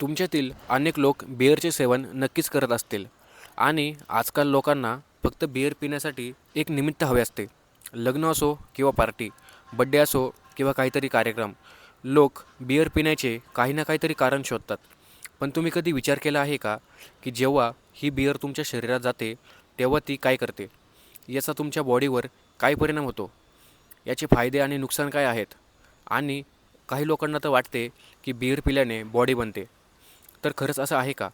तुमच्यातील अनेक लोक बिअरचे सेवन नक्कीच करत असतील. आणि आजकाल लोकांना फक्त बिअर पिण्यासाठी एक निमित्त हवे असते. लग्न असो किंवा पार्टी बड्डे असो किंवा काहीतरी कार्यक्रम लोक बिअर पिण्याचे काही ना काहीतरी कारण शोधतात. पण तुम्ही कधी विचार केला आहे का की जेव्हा ही बिअर तुमच्या शरीरात जाते तेव्हा ती काय करते? याचा तुमच्या बॉडीवर काय परिणाम होतो? याचे फायदे आणि नुकसान काय आहेत? आणि काही लोकांना तर वाटते की बिअर पिल्याने बॉडी बनते. तर खरंच असं आहे का?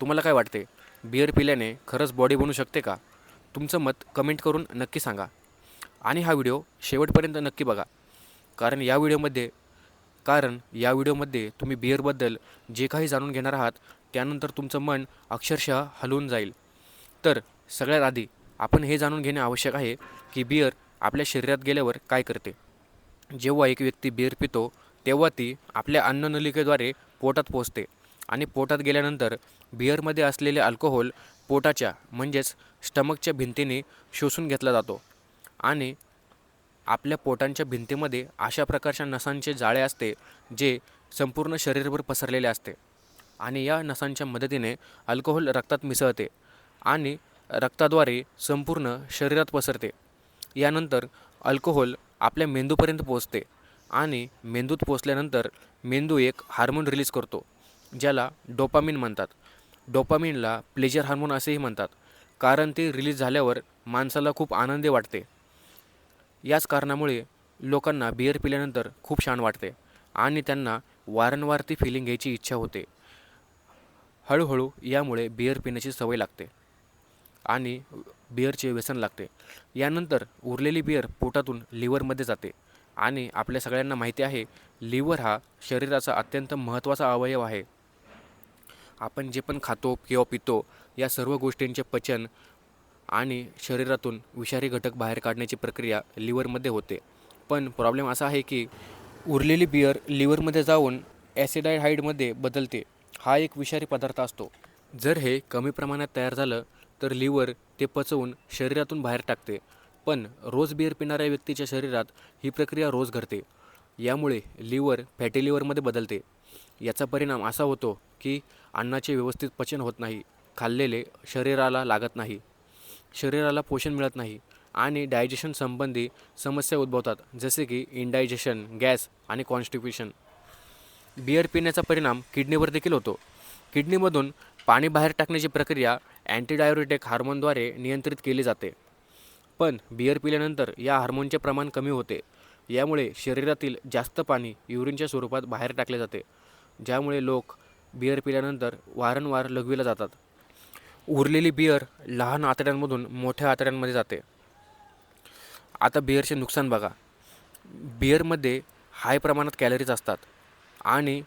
तुम्हाला काय वाटते बिअर पिल्याने खरंच बॉडी बनू शकते का? तुमचं मत कमेंट करून नक्की सांगा. आणि हा व्हिडिओ शेवटपर्यंत नक्की बघा. कारण या व्हिडिओमध्ये कारण या व्हिडिओमध्ये तुम्ही बिअरबद्दल जे काही जाणून घेणार आहात त्यानंतर तुमचं मन अक्षरशः हलवून जाईल. तर सगळ्यात आधी आपण हे जाणून घेणे आवश्यक आहे की बिअर आपल्या शरीरात गेल्यावर काय करते? जेव्हा एक व्यक्ती बिअर पितो तेव्हा ती आपल्या अन्ननलिकेद्वारे पोटात पोचते आणि पोटात गेल्यानंतर बिअरमध्ये असलेले अल्कोहोल पोटाच्या म्हणजेच स्टमकच्या भिंतीने शोषून घेतला जातो. आणि आपल्या पोटांच्या भिंतीमध्ये अशा प्रकारच्या नसांचे जाळे असते जे संपूर्ण शरीरभर पसरलेले असते. आणि या नसांच्या मदतीने अल्कोहोल रक्तात मिसळते आणि रक्ताद्वारे संपूर्ण शरीरात पसरते. यानंतर अल्कोहोल आपल्या मेंदूपर्यंत पोचते आणि मेंदूत पोचल्यानंतर मेंदू एक हार्मोन रिलीज करतो. ज्याला डोपामिन म्हणतात. डोपामिनला प्लेजर हार्मोन असेही म्हणतात कारण ते रिलीज झाल्यावर माणसाला खूप आनंदी वाटते. याच कारणामुळे लोकांना बिअर पिल्यानंतर खूप छान वाटते आणि त्यांना वारंवार ती फिलिंग घ्यायची इच्छा होते. हळूहळू यामुळे बिअर पिण्याची सवय लागते आणि बिअरचे व्यसन लागते. यानंतर उरलेली बिअर पोटातून लिव्हरमध्ये जाते आणि आपल्या सगळ्यांना माहिती आहे लिव्हर हा शरीराचा अत्यंत महत्त्वाचा अवयव आहे. आपण जे पण खातो किंवा पितो या सर्व गोष्टींचे पचन आणि शरीरातून विषारी घटक बाहेर काढण्याची प्रक्रिया लिव्हरमध्ये होते. पण प्रॉब्लेम असा आहे की उरलेली बिअर लिव्हरमध्ये जाऊन ॲसिडायहाईडमध्ये बदलते. हा एक विषारी पदार्थ असतो. जर हे कमी प्रमाणात तयार झालं तर लिव्हर ते पचवून शरीरातून बाहेर टाकते. पण रोज बिअर पिणाऱ्या व्यक्तीच्या शरीरात ही प्रक्रिया रोज घडते. यामुळे लिव्हर फॅटी लिव्हरमध्ये बदलते. याचा परिणाम असा होतो की अन्नाचे व्यवस्थित पचन होत नाही खाल्लेले शरीराला लागत नाही शरीराला पोषण मिळत नाही आणि डायजेशन संबंधी समस्या उद्भवतात जसे की इनडायजेशन गॅस आणि कॉन्स्टिप्युशन बिअर पिण्याचा परिणाम किडनीवर देखील होतो. किडनीमधून पाणी बाहेर टाकण्याची प्रक्रिया अँटीडायोरेटिक हार्मोनद्वारे नियंत्रित केली जाते. पण बिअर पिल्यानंतर या हार्मोनचे प्रमाण कमी होते. यामुळे शरीरातील जास्त पाणी युरिनच्या स्वरूपात बाहेर टाकले जाते. ज्यामुळे लोक बिअर पिल्यानंतर वारंवार लघवीला जातात. उरलेली बिअर लहान आतड्यांमधून मोठ्या आतड्यांमध्ये जाते. आता बिअरचे नुकसान बघा. बिअरमध्ये हाय प्रमाणात कॅलरीज असतात आणि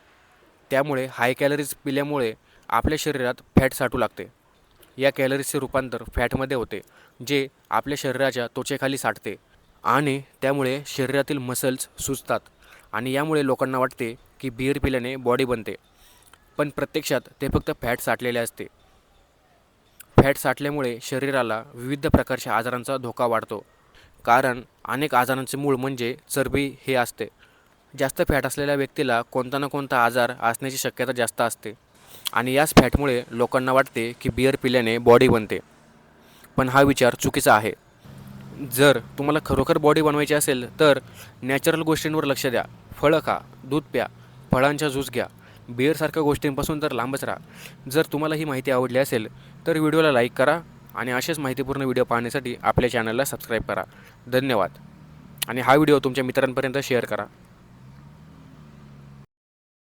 त्यामुळे हाय कॅलरीज पिल्यामुळे आपल्या शरीरात फॅट साठू लागते. या कॅलरीजचे रूपांतर फॅटमध्ये होते जे आपल्या शरीराच्या त्वचेखाली साठते आणि त्यामुळे शरीरातील मसल्स सुजतात आणि यामुळे लोकांना वाटते की बिअर पिल्याने बॉडी बनते. पण प्रत्यक्षात ते फक्त फॅट साठलेले असते. फॅट साठल्यामुळे शरीराला विविध प्रकारच्या आजारांचा धोका वाढतो. कारण अनेक आजारांचे मूळ म्हणजे चरबी हे असते. जास्त फॅट असलेल्या व्यक्तीला कोणता ना कोणता आजार असण्याची शक्यता जास्त असते. आणि याच फॅटमुळे लोकांना वाटते की बिअर पिल्याने बॉडी बनते. पण हा विचार चुकीचा आहे. जर तुम्हाला खरोखर बॉडी बनवायची असेल तर नॅचरल गोष्टींवर लक्ष द्या. फळं खा दूध प्या फळांचा ज्यूस घ्या. बिअरसारख्या गोष्टींपासून तर लांबच राहा. जर तुम्हाला ही माहिती आवडली असेल तर व्हिडिओला लाईक करा आणि असेच माहितीपूर्ण व्हिडिओ पाहण्यासाठी आपल्या चॅनलला सबस्क्राईब करा. धन्यवाद. आणि हा व्हिडिओ तुमच्या मित्रांपर्यंत शेअर करा.